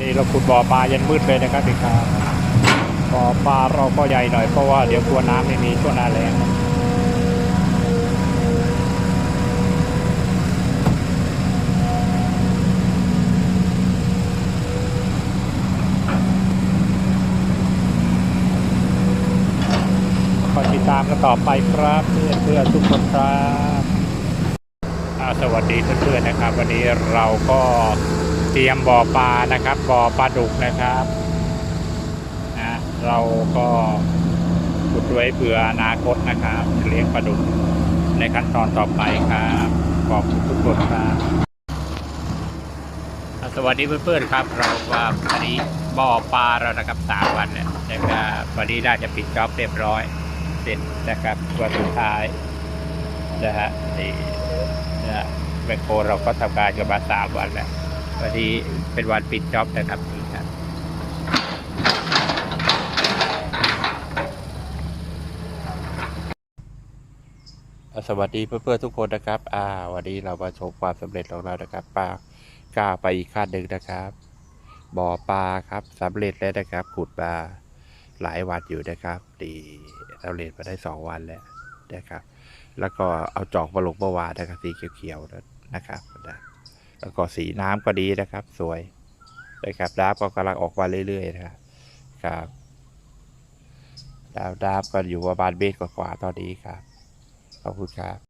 นี่เราขุดบ่อปลายันมืดเลยนะครับพี่ครับบ่อปลาเราก็ใหญ่หน่อยเพราะว่าเดี๋ยวกลัวน้ำไม่มีช่วงหน้าแล้งคอยติดตามกันต่อไปครับเพื่อนเพื่อนๆทุกคนครับอาสวัสดีเพื่อนๆนะครับ วันนี้เราก็ ตรียมบ่อปลานะครับบ่อปลาดุกนะครับนะเราก็ขุดไว้เผื่ออนาคตนะครับเลี้ยงปลาดุกในขั้นตอนต่อไปครับขอบคุณทุกคนครับสวัสดีเพื่อนๆครับ เราว่าวันนี้บ่อปลาเรานะครับสามวันเนี่ยนะครับวันนี้น่าจะปิดจ็อบเรียบร้อยเสร็จนะครับวันสุดท้ายนะฮะนี่นะแมคโครเราก็ทำการกันมาสามวันแล้ว วันนี้เป็นวันปิดจ็อบนะครับนี่ครับ สวัสดีเพื่อนๆทุกคนนะครับ อ่า วันนี้เรามาชมความสำเร็จของเรานะครับปลากล้าไปอีกขั้นหนึ่งนะครับ บ่อปลาครับสำเร็จแล้วนะครับ ขุดมาหลายวันอยู่นะครับดีสำเร็จมาได้สองวันแล้วนะครับ แล้วก็เอาจอกมาลงเมื่อวานนะครับสีเขียวๆนะครับนะ แล้วก็สีน้ำก็ดีนะครับ สวยนะครับดาบก็กำลังออกมาเรื่อยๆนะครับครับดาบดาบก็อยู่ประมาณเมตรกว่าๆตอนนี้ครับขอบคุณครับ